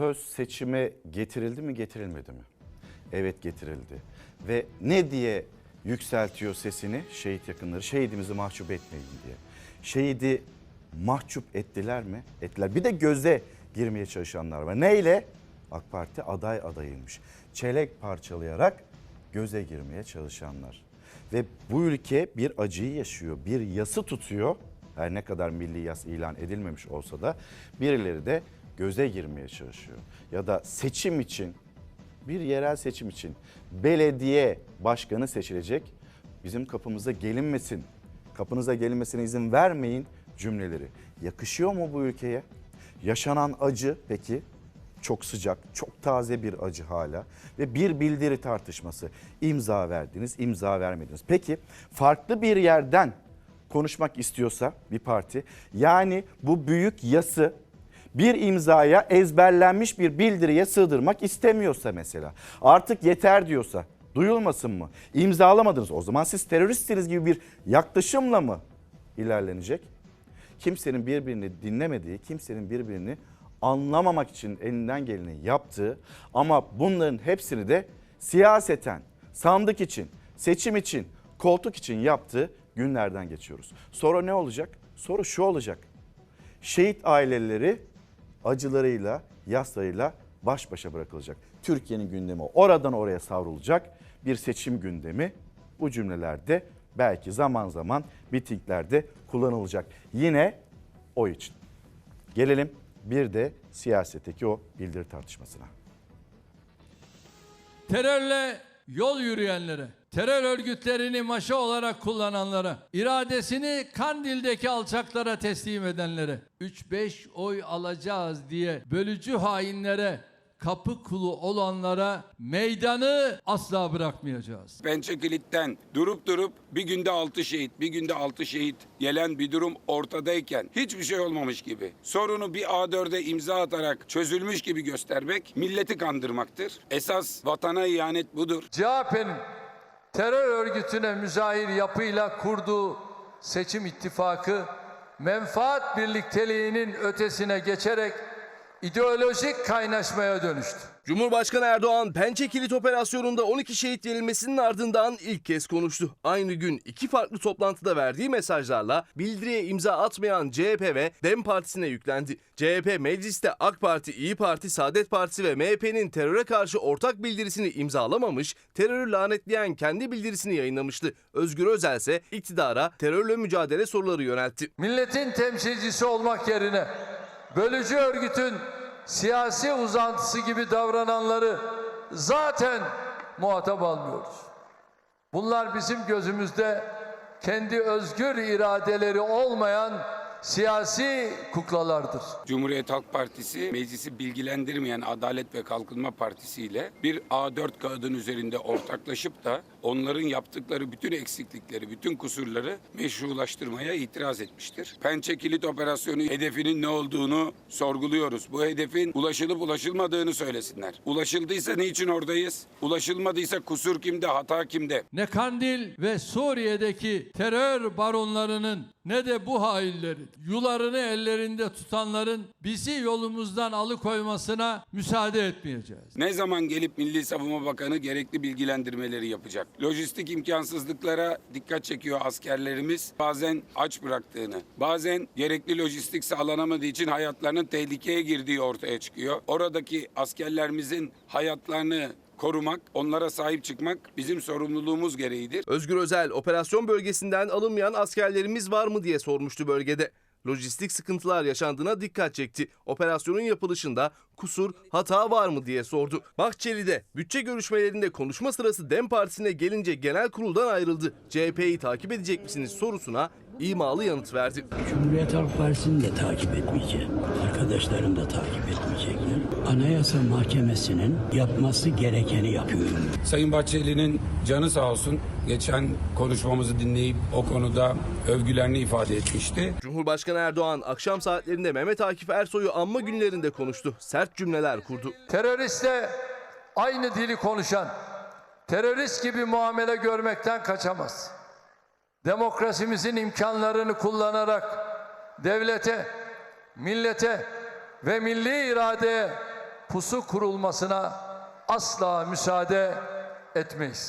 söz seçime getirildi mi getirilmedi mi? Evet getirildi. Ve ne diye yükseltiyor sesini şehit yakınları? Şehidimizi mahcup etmeyin diye. Şehidi mahcup ettiler mi? Ettiler. Bir de göze girmeye çalışanlar var. Neyle? AK Parti aday adayıymış. Çelek parçalayarak göze girmeye çalışanlar. Ve bu ülke bir acıyı yaşıyor, bir yası tutuyor. Her ne kadar milli yas ilan edilmemiş olsa da birileri de göze girmeye çalışıyor. Ya da seçim için bir yerel seçim için belediye başkanı seçilecek. Bizim kapımıza gelinmesin, kapınıza gelinmesine izin vermeyin cümleleri. Yakışıyor mu bu ülkeye? Yaşanan acı peki çok sıcak, çok taze bir acı hala ve bir bildiri tartışması. İmza verdiniz, imza vermediniz. Peki farklı bir yerden konuşmak istiyorsa bir parti yani bu büyük yası bir imzaya ezberlenmiş bir bildiriye sığdırmak istemiyorsa mesela artık yeter diyorsa duyulmasın mı? İmzalamadınız o zaman siz teröristsiniz gibi bir yaklaşımla mı ilerlenecek? Kimsenin birbirini dinlemediği, kimsenin birbirini anlamamak için elinden geleni yaptığı ama bunların hepsini de siyaseten, sandık için, seçim için, koltuk için yaptığı günlerden geçiyoruz. Sonra ne olacak? Soru şu olacak. Şehit aileleri acılarıyla, yaslarıyla baş başa bırakılacak. Türkiye'nin gündemi oradan oraya savrulacak bir seçim gündemi. Bu cümlelerde belki zaman zaman mitinglerde kullanılacak. Yine o için. Gelelim bir de siyasetteki o bildiri tartışmasına. terörle yol yürüyenlere, terör örgütlerini maşa olarak kullananlara, iradesini Kandil'deki alçaklara teslim edenlere, 3-5 oy alacağız diye bölücü hainlere, kapı kulu olanlara meydanı asla bırakmayacağız. Pençe kilitten durup durup bir günde altı şehit, bir günde altı şehit gelen bir durum ortadayken hiçbir şey olmamış gibi sorunu bir A4'e imza atarak çözülmüş gibi göstermek milleti kandırmaktır. Esas vatana ihanet budur. CHP'nin terör örgütüne müzahir yapıyla kurduğu seçim ittifakı menfaat birlikteliğinin ötesine geçerek ideolojik kaynaşmaya dönüştü. Cumhurbaşkanı Erdoğan Pençe Kilit operasyonunda 12 şehit verilmesinin ardından ilk kez konuştu. Aynı gün iki farklı toplantıda verdiği mesajlarla bildiriye imza atmayan CHP ve DEM Partisi'ne yüklendi. CHP mecliste AK Parti, İyi Parti, Saadet Partisi ve MHP'nin teröre karşı ortak bildirisini imzalamamış, terörü lanetleyen kendi bildirisini yayınlamıştı. Özgür Özel ise iktidara terörle mücadele soruları yöneltti. Milletin temsilcisi olmak yerine bölücü örgütün siyasi uzantısı gibi davrananları zaten muhatap almıyoruz. Bunlar bizim gözümüzde kendi özgür iradeleri olmayan siyasi kuklalardır. Cumhuriyet Halk Partisi meclisi bilgilendirmeyen Adalet ve Kalkınma Partisi ile bir A4 kağıdın üzerinde ortaklaşıp da onların yaptıkları bütün eksiklikleri, bütün kusurları meşrulaştırmaya itiraz etmiştir. Pençe Kilit Operasyonu hedefinin ne olduğunu sorguluyoruz. Bu hedefin ulaşılıp ulaşılmadığını söylesinler. Ulaşıldıysa niçin oradayız? Ulaşılmadıysa kusur kimde, hata kimde? Ne Kandil ve Suriye'deki terör baronlarının ne de bu hainlerin yularını ellerinde tutanların bizi yolumuzdan alıkoymasına müsaade etmeyeceğiz. Ne zaman gelip Milli Savunma Bakanı gerekli bilgilendirmeleri yapacak? Lojistik imkansızlıklara dikkat çekiyor askerlerimiz. Bazen aç bıraktığını, bazen gerekli lojistik sağlanamadığı için hayatlarının tehlikeye girdiği ortaya çıkıyor. Oradaki askerlerimizin hayatlarını korumak, onlara sahip çıkmak bizim sorumluluğumuz gereğidir. Özgür Özel operasyon bölgesinden alınmayan askerlerimiz var mı diye sormuştu bölgede. Lojistik sıkıntılar yaşandığına dikkat çekti. Operasyonun yapılışında kusur, hata var mı diye sordu. Bahçeli'de bütçe görüşmelerinde konuşma sırası DEM Partisi'ne gelince genel kuruldan ayrıldı. CHP'yi takip edecek misiniz sorusuna imalı yanıt verdi. Cumhuriyet Halk Partisi'ni de takip etmeyeceğim. Arkadaşlarım da takip etmeyecekler. Anayasa Mahkemesi'nin yapması gerekeni yapıyorum. Sayın Bahçeli'nin canı sağ olsun geçen konuşmamızı dinleyip o konuda övgülerini ifade etmişti. Cumhurbaşkanı Erdoğan akşam saatlerinde Mehmet Akif Ersoy'u anma günlerinde konuştu. Sert cümleler kurdu. Teröristle aynı dili konuşan, terörist gibi muamele görmekten kaçamaz. Demokrasimizin imkanlarını kullanarak devlete, millete ve milli iradeye pusu kurulmasına asla müsaade etmeyiz.